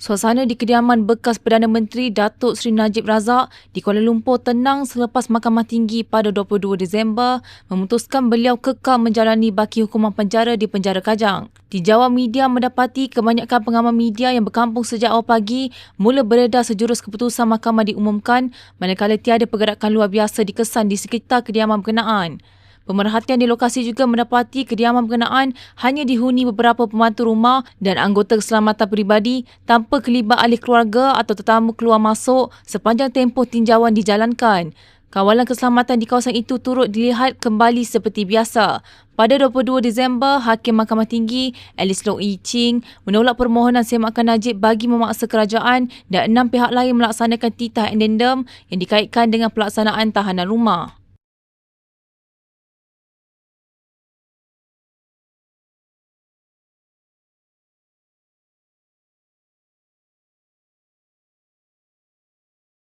Suasana di kediaman bekas Perdana Menteri Datuk Seri Najib Razak di Kuala Lumpur tenang selepas Mahkamah Tinggi pada 22 Disember memutuskan beliau kekal menjalani baki hukuman penjara di penjara Kajang. Di Jawa media mendapati kebanyakan pengamal media yang berkampung sejak awal pagi mula beredar sejurus keputusan mahkamah diumumkan manakala tiada pergerakan luar biasa dikesan di sekitar kediaman berkenaan. Pemerhatian di lokasi juga mendapati kediaman berkenaan hanya dihuni beberapa pembantu rumah dan anggota keselamatan peribadi tanpa kelibat ahli keluarga atau tetamu keluar masuk sepanjang tempoh tinjauan dijalankan. Kawalan keselamatan di kawasan itu turut dilihat kembali seperti biasa. Pada 22 Disember, Hakim Mahkamah Tinggi Alice Low Ee Ching menolak permohonan semakan Najib bagi memaksa kerajaan dan enam pihak lain melaksanakan titah addendum yang dikaitkan dengan pelaksanaan tahanan rumah.